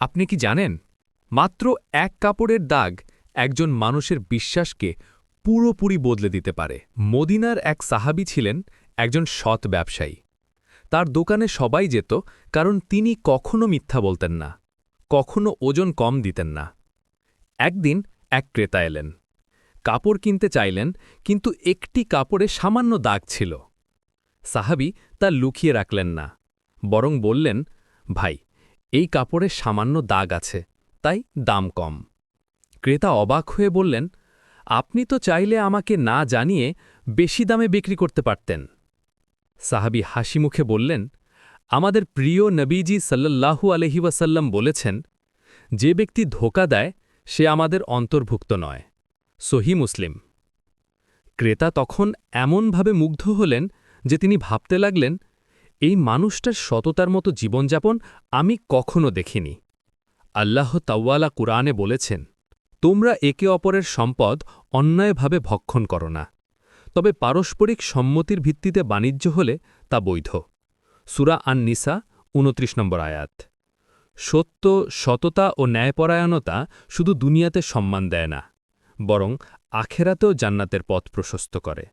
আপনি কি জানেন? মাত্র এক কাপড়ের দাগ একজন মানুষের বিশ্বাসকে পুরোপুরি বদলে দিতে পারে। মদিনার এক সাহাবি ছিলেন একজন সৎ ব্যবসায়ী। তার দোকানে সবাই যেত, কারণ তিনি কখনো মিথ্যা বলতেন না, কখনো ওজন কম দিতেন না। একদিন এক ক্রেতা এলেন। কাপড় কিনতে চাইলেন, কিন্তু একটি কাপড়ে সামান্য দাগ ছিল। সাহাবি তা লুকিয়ে রাখলেন না, বরং বললেন, ভাই এই কাপড়ে সামান্য দাগ আছে, তাই দাম কম। ক্রেতা অবাক হয়ে বললেন, আপনি তো চাইলে আমাকে না জানিয়ে বেশি দামে বিক্রি করতে পারতেন। সাহাবি হাসি মুখে বললেন, আমাদের প্রিয় নবীজি সাল্লাল্লাহু আলহি ওয়াসাল্লাম বলেছেন, যে ব্যক্তি ধোকা দেয়, সে আমাদের অন্তর্ভুক্ত নয়। সহি মুসলিম। ক্রেতা তখন এমনভাবে মুগ্ধ হলেন যে তিনি ভাবতে লাগলেন এই মানুষটার সততার মতো জীবনযাপন আমি কখনো দেখিনি। আল্লাহ তাওয়ালা কুরআনে বলেছেন, তোমরা একে অপরের সম্পদ অন্যায়ভাবে ভক্ষণ করো না, তবে পারস্পরিক সম্মতির ভিত্তিতে বাণিজ্য হলে তা বৈধ। সুরা আন নিসা উনত্রিশ নম্বর আয়াত। সত্য, সততা ও ন্যায়পরায়ণতা শুধু দুনিয়াতে সম্মান দেয় না, বরং আখেরাতেও জান্নাতের পথ প্রশস্ত করে।